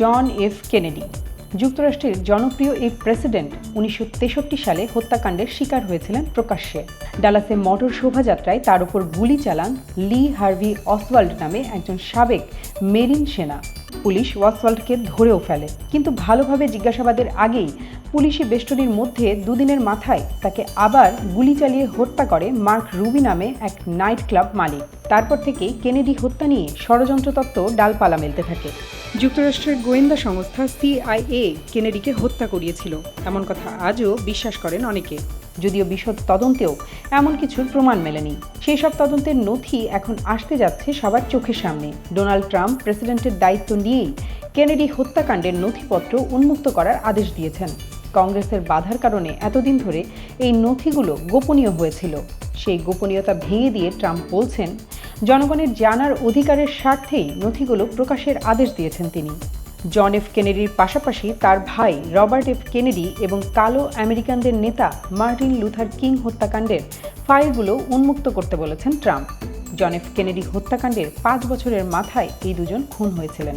John F Kennedy. যুক্তরাষ্ট্রের জনপ্রিয় এই প্রেসিডেন্ট উনিশশো তেষট্টি সালে হত্যাকাণ্ডের শিকার হয়েছিলেন প্রকাশ্যে। ডালাসে মটর শোভাযাত্রায় তার উপর গুলি চালান লি হার্ভি অসওয়াল্ড নামে একজন সাবেক মেরিন সেনা। পুলিশ ওয়াসওয়াল্ডকে ধরেও ফেলে। কিন্তু ভালোভাবে জিজ্ঞাসাবাদের আগেই পুলিশি বেষ্টনীর মধ্যে দুদিনের মাথায় তাকে আবার গুলি চালিয়ে হত্যা করে মার্ক রুবি নামে এক নাইট ক্লাব মালিক। তারপর থেকে কেনেডি হত্যা নিয়ে ষড়যন্ত্র তত্ত্ব ডালপালা মেলতে থাকে। যুক্তরাষ্ট্রের গোয়েন্দা সংস্থা সিআইএ কেনেডিকে হত্যা করিয়েছিল। এমন কথা আজও বিশ্বাস করেন অনেকে। যদিও বিশদ তদন্তেও এমন কিছুর প্রমাণ মেলেনি। সেই সব তদন্তের নথি এখন আসতে যাচ্ছে সবার চোখের সামনে। ডোনাল্ড ট্রাম্প প্রেসিডেন্টের দায়িত্ব নিয়েই কেনেডি হত্যাকাণ্ডের নথিপত্র উন্মুক্ত করার আদেশ দিয়েছেন। কংগ্রেসের বাধার কারণে এতদিন ধরে এই নথিগুলো গোপনীয় হয়েছিল। সেই গোপনীয়তা ভেঙে দিয়ে ট্রাম্প বলছেন, জনগণের জানার অধিকারের স্বার্থেই নথিগুলো প্রকাশের আদেশ দিয়েছেন তিনি। জন এফ কেনেডির পাশাপাশি তার ভাই রবার্ট এফ কেনেডি এবং কালো আমেরিকানদের নেতা মার্টিন লুথার কিং হত্যাকাণ্ডের ফাইলগুলো উন্মুক্ত করতে বলেছেন ট্রাম্প। জন এফ কেনেডি হত্যাকাণ্ডের পাঁচ বছরের মাথায় এই দুজন খুন হয়েছিলেন।